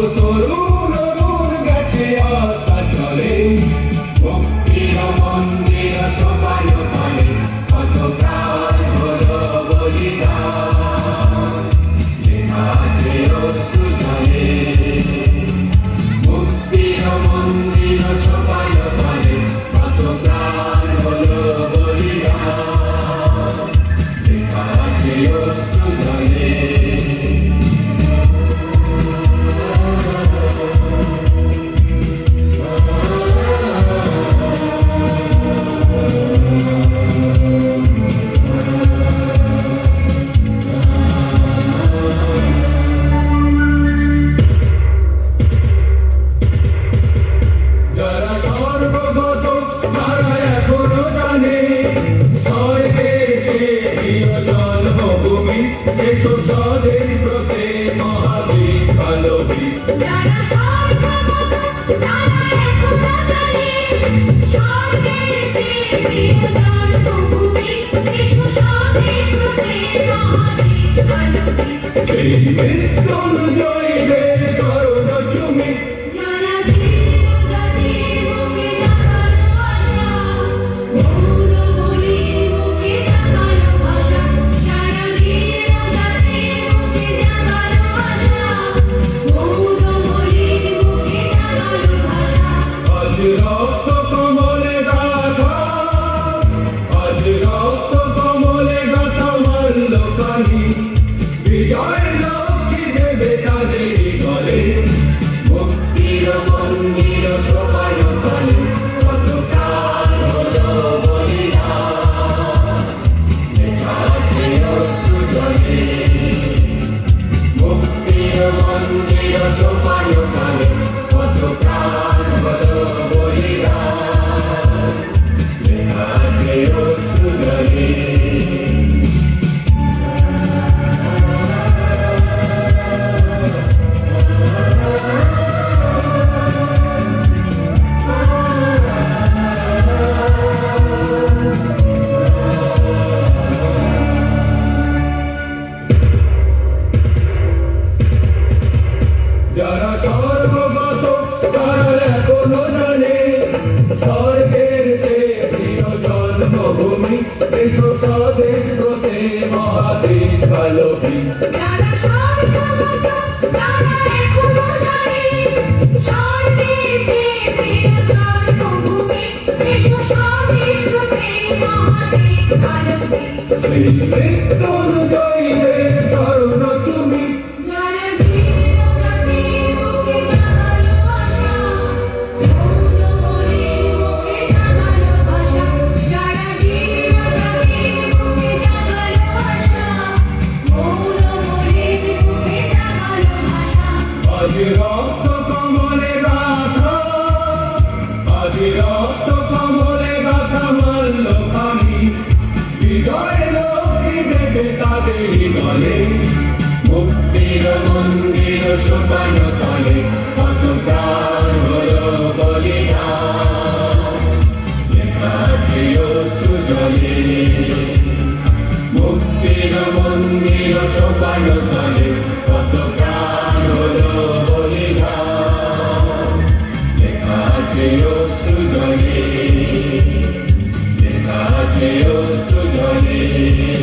Христос it's gonna সর্বগত তারা কোনো জানে। স্বর্গের প্রিয় জন্মভূমি এসো স্বদেশ প্রতে মহাদেশ কালবী তারা সর্বগত তারা কোনো জানে। স্বর্গের প্রিয় জন্মভূমি এসো স্বদেশ প্রতে মহাদেশ কালবী গলে মুক্তির মন্দির সোপান তলে কত প্রাণ হল বলিদান। লেখা ছিল সুজলে। মুক্তির মন্দির সোপান তলে কত প্রাণ হল বলিদান। লেখা ছিল সুজলে। লেখা ছিল সুজলে।